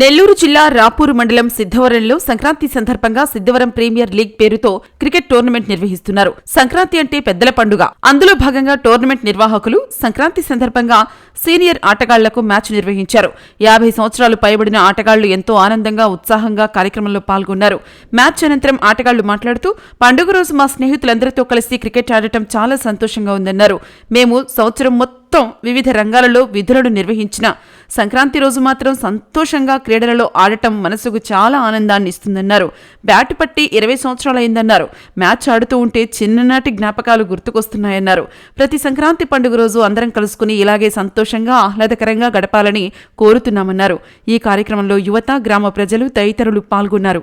నెల్లూరు జిల్లా రాపూరు మండలం సిద్ధవరంలో సంక్రాంతి సందర్భంగా సిద్ధవరం ప్రీమియర్ లీగ్ పేరుతో క్రికెట్ టోర్నమెంట్ నిర్వహిస్తున్నారు. సంక్రాంతి అంటే పెద్దల పండుగ. అందులో భాగంగా టోర్నమెంట్ నిర్వాహకులు సంక్రాంతి సందర్భంగా సీనియర్ ఆటగాళ్ళకు మ్యాచ్ నిర్వహించారు. యాభై సంవత్సరాలు పైబడిన ఆటగాళ్ళు ఎంతో ఆనందంగా ఉత్సాహంగా కార్యక్రమంలో పాల్గొన్నారు. మ్యాచ్ అనంతరం ఆటగాళ్ళు మాట్లాడుతూ పండుగ రోజు మా స్నేహితులందరితో కలిసి క్రికెట్ ఆడటం చాలా సంతోషంగా ఉందన్నారు. మేము సంవత్సరం మొత్తం మొత్తం వివిధ రంగాలలో విధులను నిర్వహించిన సంక్రాంతి రోజు మాత్రం సంతోషంగా క్రీడలలో ఆడటం మనసుకు చాలా ఆనందాన్ని ఇస్తుందన్నారు. బ్యాట్ పట్టి ఇరవై సంవత్సరాలైందన్నారు. మ్యాచ్ ఆడుతూ ఉంటే చిన్ననాటి జ్ఞాపకాలు గుర్తుకొస్తున్నాయన్నారు. ప్రతి సంక్రాంతి పండుగ రోజు అందరం కలుసుకుని ఇలాగే సంతోషంగా ఆహ్లాదకరంగా గడపాలని కోరుతున్నామన్నారు. ఈ కార్యక్రమంలో యువత గ్రామ ప్రజలు తదితరులు పాల్గొన్నారు.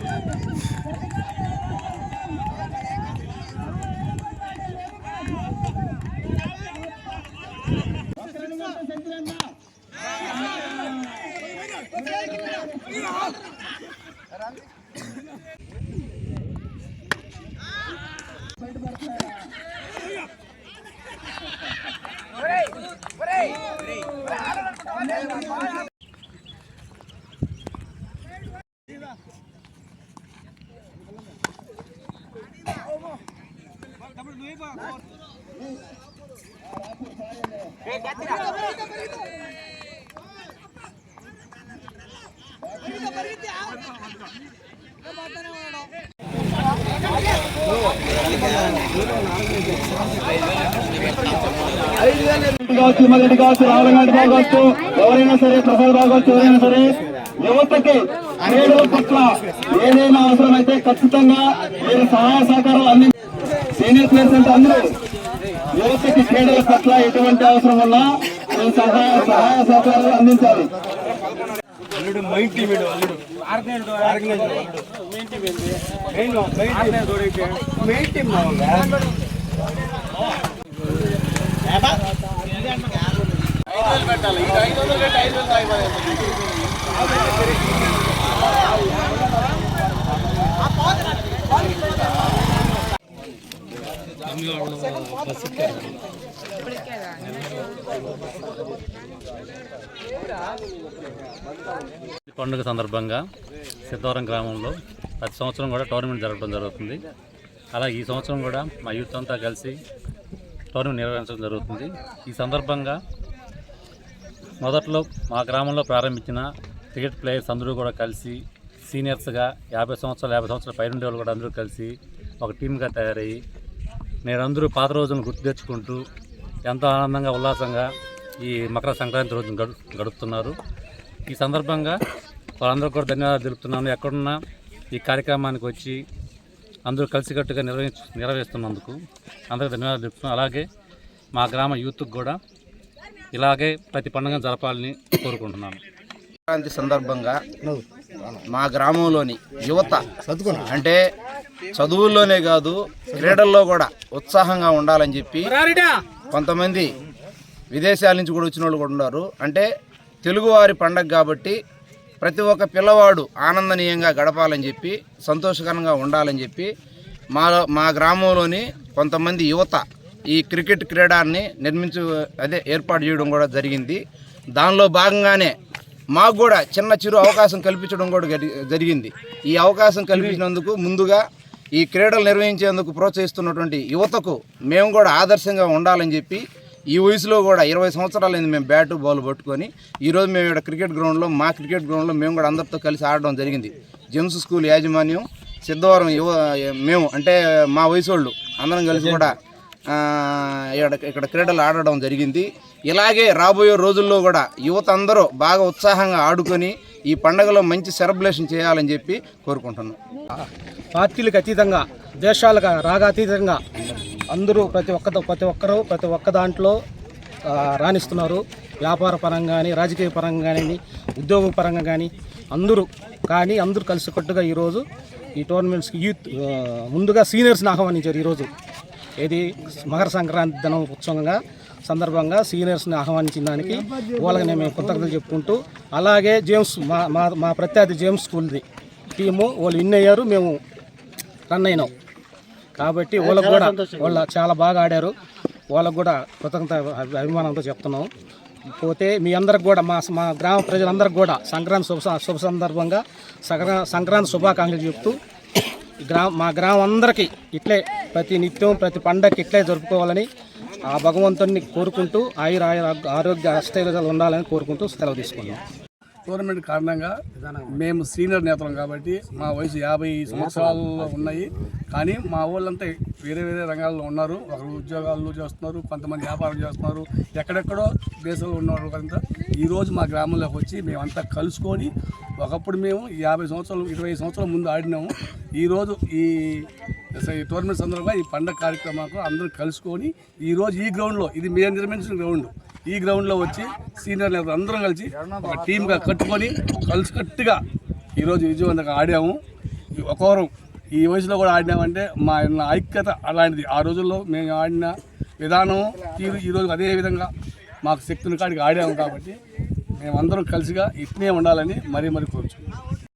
Yeah. కావచ్చు మల్లెడ్డి కావచ్చు కావచ్చు ఎవరైనా సరే ప్రసాద్ బాగా కావచ్చు ఎవరైనా సరే యువతకి క్రీడల పట్ల ఏదైనా అవసరమైతే ఖచ్చితంగా మీరు సహాయ సహకారాలు అందించారు సీనియర్ ప్లేయర్స్ అంటే అందరూ యువతకి క్రీడల పట్ల ఎటువంటి అవసరం ఉన్నా మీరు సహాయ సహాయ సహకారాలు అందించాలి. పెట్టాలి ఇది ఐదు వందలు పెట్టి ఐదు వందలు పండుగ సందర్భంగా సిద్ధవరం గ్రామంలో ప్రతి సంవత్సరం కూడా టోర్నమెంట్ జరగడం జరుగుతుంది. అలాగే ఈ సంవత్సరం కూడా మా యూత్ అంతా కలిసి టోర్నమెంట్ నిర్వహించడం జరుగుతుంది. ఈ సందర్భంగా మొదట్లో మా గ్రామంలో ప్రారంభించిన క్రికెట్ ప్లేయర్స్ అందరూ కూడా కలిసి సీనియర్స్గా యాభై సంవత్సరాలు యాభై సంవత్సరాల పైనుండే వాళ్ళు కూడా అందరూ కలిసి ఒక టీమ్గా తయారయ్యి మీరందరూ పాత రోజులను గుర్తు తెచ్చుకుంటూ ఎంతో ఆనందంగా ఉల్లాసంగా ఈ మకర సంక్రాంతి రోజును గడు గడుపుతున్నారు. ఈ సందర్భంగా వాళ్ళందరూ కూడా ధన్యవాదాలు తెలుపుతున్నాను. ఎక్కడున్నా ఈ కార్యక్రమానికి వచ్చి అందరూ కలిసికట్టుగా నిర్వహించు నిర్వహిస్తున్నందుకు అందరికీ ధన్యవాదాలు తెలుపుతున్నాను. అలాగే మా గ్రామ యూత్కి కూడా ఇలాగే ప్రతి పండుగ జరపాలని కోరుకుంటున్నాను. సంక్రాంతి సందర్భంగా మా గ్రామంలోని యువత అంటే చదువుల్లోనే కాదు క్రీడల్లో కూడా ఉత్సాహంగా ఉండాలని చెప్పి కొంతమంది విదేశాల నుంచి కూడా వచ్చిన వాళ్ళు కూడా ఉన్నారు. అంటే తెలుగువారి పండగ కాబట్టి ప్రతి ఒక్క పిల్లవాడు ఆనందనీయంగా గడపాలని చెప్పి సంతోషకరంగా ఉండాలని చెప్పి మా మా గ్రామంలోని కొంతమంది యువత ఈ క్రికెట్ క్రీడాన్ని నిర్మించు అదే ఏర్పాటు చేయడం కూడా జరిగింది. దానిలో భాగంగానే మాకు కూడా చిన్న చిరు అవకాశం కల్పించడం కూడా జరిగింది. ఈ అవకాశం కల్పించినందుకు ముందుగా ఈ క్రీడలు నిర్వహించేందుకు ప్రోత్సహిస్తున్నటువంటి యువతకు మేము కూడా ఆదర్శంగా ఉండాలని చెప్పి ఈ వయసులో కూడా ఇరవై సంవత్సరాలైంది మేము బ్యాటు బాల్ పట్టుకొని. ఈరోజు మేము ఇక్కడ క్రికెట్ గ్రౌండ్లో మా క్రికెట్ గ్రౌండ్లో మేము కూడా అందరితో కలిసి ఆడడం జరిగింది. జెమ్స్ స్కూల్ యాజమాన్యం సిద్ధవరం యువ మేము అంటే మా వయసు వాళ్ళు అందరం కలిసి కూడా ఇక్కడ ఇక్కడ క్రీడలు ఆడడం జరిగింది. ఇలాగే రాబోయే రోజుల్లో కూడా యువత అందరూ బాగా ఉత్సాహంగా ఆడుకొని ఈ పండుగలో మంచి సెలబ్రేషన్ చేయాలని చెప్పి కోరుకుంటున్నాం. పార్టీలకు అతీతంగా దేశాలకు రాగాతీతంగా అందరూ ప్రతి ఒక్క ప్రతి ఒక్కరూ ప్రతి ఒక్క దాంట్లో రాణిస్తున్నారు. వ్యాపార పరంగా కానీ రాజకీయ పరంగా కానీ ఉద్యోగ పరంగా కానీ అందరూ కానీ అందరూ కలిసికట్టుగా ఈరోజు ఈ టోర్నమెంట్స్కి యూత్ ముందుగా సీనియర్స్ని ఆహ్వానించారు ఈరోజు. ఏది మకర సంక్రాంతి దినం ఉత్సవంగా సందర్భంగా సీనియర్స్ని ఆహ్వానించిన దానికి వాళ్ళకి నేను మేము కృతజ్ఞతలు చెప్పుకుంటూ అలాగే జేమ్స్ మా మా మా ప్రత్యర్థి జేమ్స్ స్కూల్ది టీము వాళ్ళు విన్ అయ్యారు మేము రన్ అయినాం. కాబట్టి వాళ్ళకు కూడా వాళ్ళు చాలా బాగా ఆడారు. వాళ్ళకు కూడా కృతజ్ఞత అభి- అభిమానంతో చెప్తున్నాం. పోతే మీ అందరికి కూడా మా మా గ్రామ ప్రజలందరికీ కూడా సంక్రాంతి శుభ శుభ సందర్భంగా సంక్రా సంక్రాంతి శుభాకాంక్షలు చెప్తూ గ్రామ మా గ్రామం అందరికీ ఇట్లే ప్రతి నిత్యం ప్రతి పండగకి ఇట్లే జరుపుకోవాలని ఆ భగవంతుడిని కోరుకుంటూ ఆయుర ఆయుర ఆరోగ్య అష్టైర్యాలు ఉండాలని కోరుకుంటూ సెలవు తీసుకున్నాం. టోర్నమెంట్ కారణంగా మేము సీనియర్ నేతలం కాబట్టి మా వయసు యాభై సంవత్సరాలు ఉన్నాయి. కానీ మా వాళ్ళంతా వేరే వేరే రంగాల్లో ఉన్నారు. ఒకరు ఉద్యోగాలు చేస్తున్నారు కొంతమంది వ్యాపారం చేస్తున్నారు. ఎక్కడెక్కడో దేశంలో ఉన్నవారు కొంత ఈరోజు మా గ్రామంలోకి వచ్చి మేమంతా కలుసుకొని ఒకప్పుడు మేము యాభై సంవత్సరాలు ఇరవై సంవత్సరాల ముందు ఆడినాము. ఈరోజు ఈ ఈ టోర్నమెంట్ సందర్భంగా ఈ పండగ కార్యక్రమాలకు అందరూ కలుసుకొని ఈరోజు ఈ గ్రౌండ్లో ఇది మేము నిర్మించిన గ్రౌండ్. ఈ గ్రౌండ్లో వచ్చి సీనియర్ నేతలు అందరం కలిసి ఒక టీమ్గా కట్టుకొని కలిసికట్టుగా ఈరోజు విజయవంతంగా ఆడాము. ఒకవరం ఈ వయసులో కూడా ఆడినామంటే మా నా ఐక్యత అలాంటిది. ఆ రోజుల్లో మేము ఆడిన విధానం తీరు ఈరోజు అదే విధంగా మాకు శక్తిని కాడికి ఆడాము కాబట్టి మేమందరం కలిసిగా ఇట్నే ఉండాలని మరీ మరీ కోరుచున్నాం.